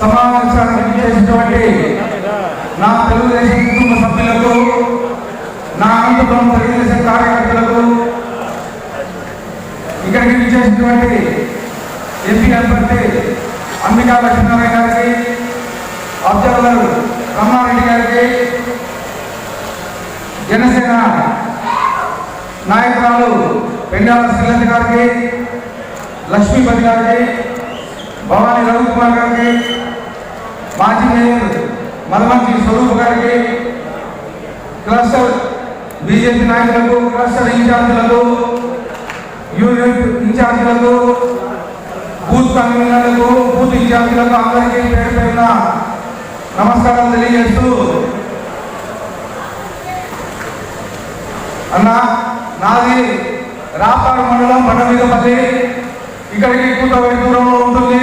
సమావేశానికి చేసినటువంటి నా తెలుగుదేశం కుటుంబ సభ్యులకు నా అనంతపురం తెలుగుదేశం కార్యకర్తలకు ఇక్కడికి విచ్చేసినటువంటి ఎంపీ అభ్యర్థి అంబికా లక్ష్మీనారాయణ గారికి అబ్జర్వర్ రమణారెడ్డి గారికి జనసేన నాయకురాలు పెండాల శ్రీలంక గారికి లక్ష్మీపతి గారికి భవానీ రవికుమార్ గారికి మాజీ మేయర్ మదమంచి స్వరూప్ గారికి క్లస్టర్ బీజేపీ నాయకులకు క్లస్టర్ ఇన్ఛార్జీలకు యూనిట్ ఇన్ఛార్జీలకు బూత్ కన్వీనర్లకు బూత్ ఇన్ఛార్జీలకు అందరికీ పేరు పేరున నమస్కారం తెలియజేస్తూ అన్న నాది రాపాడు మండలం బండమీదపల్లి. ఇక్కడికి కూతవై దూరంలో ఉంటుంది.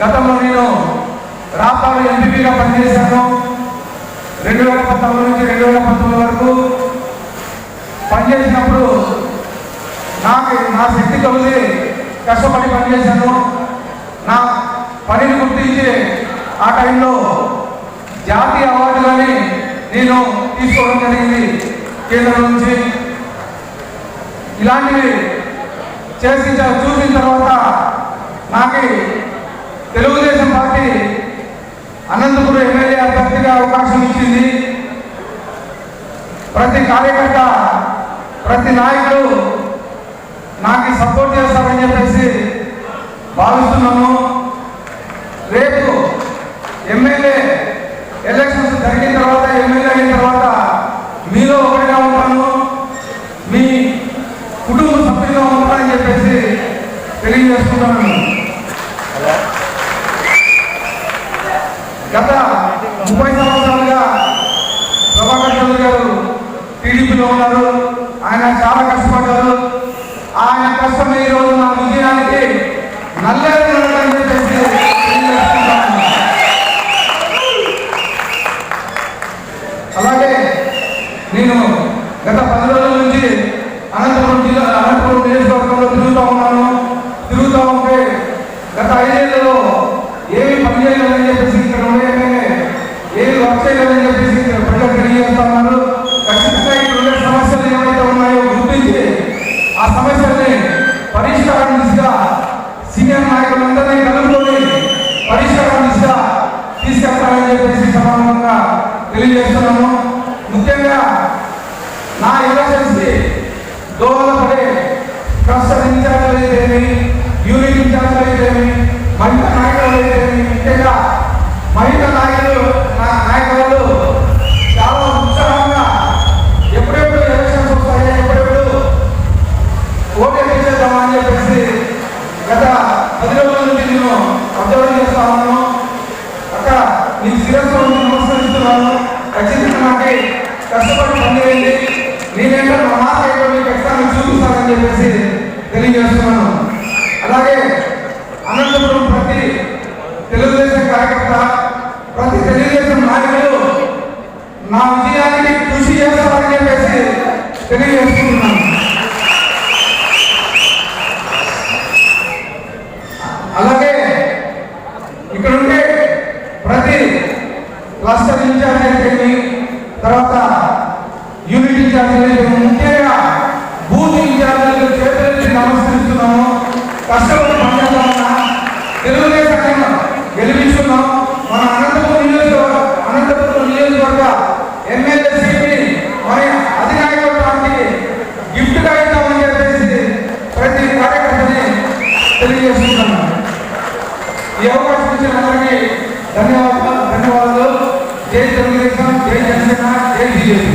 గతంలో నేను ఎంపీగా పనిచేశాను. రెండు వేల పంతొమ్మిది నుంచి రెండు వేల పంతొమ్మిది వరకు పనిచేసినప్పుడు నాకు నా శక్తి కొలిది కష్టపడి పనిచేశాను. నా పనిని గుర్తించి ఆ టైంలో జాతీయ అవార్డు కానీ నేను తీసుకోవడం జరిగింది కేంద్రం నుంచి. ఇలాంటివి చేసి చూసిన తర్వాత నాకు తెలుగుదేశం పార్టీ అనంతపురం ఎమ్మెల్యే అభ్యర్థిగా అవకాశం ఇచ్చింది. ప్రతి కార్యకర్త ప్రతి నాయకుడు నాకు సపోర్ట్ చేస్తారని చెప్పేసి గత ముప్పై సంవత్సరాలుగా ప్రభాకర్ చౌదరి గారు టీడీపీలో ఉన్నారు. ఆయన చాలా కష్టపడ్డారు ఆయన కష్టం ఈ రోజు నా విజయానికి నల్లేరు నడకని చెప్పేసి తెలియజేస్తున్నాను. అలాగే నేను గత పది రోజుల నుంచి అనంతపురం జిల్లా అనంతపురం నియోజకవర్గంలో తిరుగుతూ ఉన్నాను తిరుగుతూ ఉంటే గత ఐదేళ్ళలో ఏమి పని చేయలేదని చెప్పేసి ఇక్కడ ఉండేనే ఏమి వర్క్ చేయలేదని చెప్పేసి ఇక్కడ ప్రజలు తెలియజేస్తా ఉన్నారు ఖచ్చితంగా ఇక్కడ ఉండే సమస్యలు ఏవైతే ఉన్నాయో గుర్తించి ఆ సమస్యల్ని పరిష్కారం దిశగా సీనియర్ నాయకులందరినీ కలుపుకొని పరిష్కారం దిశగా తీసుకెళ్తామని చెప్పేసి సమానంగా తెలియజేస్తున్నాము. ముఖ్యంగా నా ఎలక్షన్స్కి దోహదపడే నమస్కరిస్తున్నాను ఖచ్చితంగా నాకు కష్టపడి పనిచేయండి. నేనేంటో మా మాట ఏంటో మీకు ఖచ్చితంగా చూపిస్తానని చెప్పేసి తెలియజేస్తున్నాను. అలాగే అనంతపురం ప్రతి తెలుగుదేశం కార్యకర్త ప్రతి తెలుగుదేశం నాయకులు నా విజయానికి కృషి చేస్తారని చెప్పేసి తెలియజేస్తున్నాను అలాగే ఇక్కడ ఉండే ప్రతి క్లస్టర్ ఇన్ఛార్జ్ అయితే తర్వాత యూనిట్ ఇన్ఛార్జ్ అయితే ముఖ్యంగా బూత్ ఇన్ఛార్జీలకు చేతులెత్తి నమస్కరిస్తున్నాము కష్టపడి పనిచేద్దామన్నా తెలుగుదేశాన్ని గెలిపించుకున్నాం మన అనంతపురం నియోజకవర్గ అనంతపురం నియోజకవర్గ ఎమ్మెల్యే సీట్ని మరి అధినాయకత్వానికి గిఫ్ట్గా ఇద్దామని చెప్పేసి ప్రతి కార్యకర్తని తెలియజేస్తున్నాను. ఈ అవకాశం ఇచ్చిన అందరికీ ధన్యవాదాలు ధన్యవాదాలు. జై తెలుగుదేశం జై జనసేన జై బీజేపీ.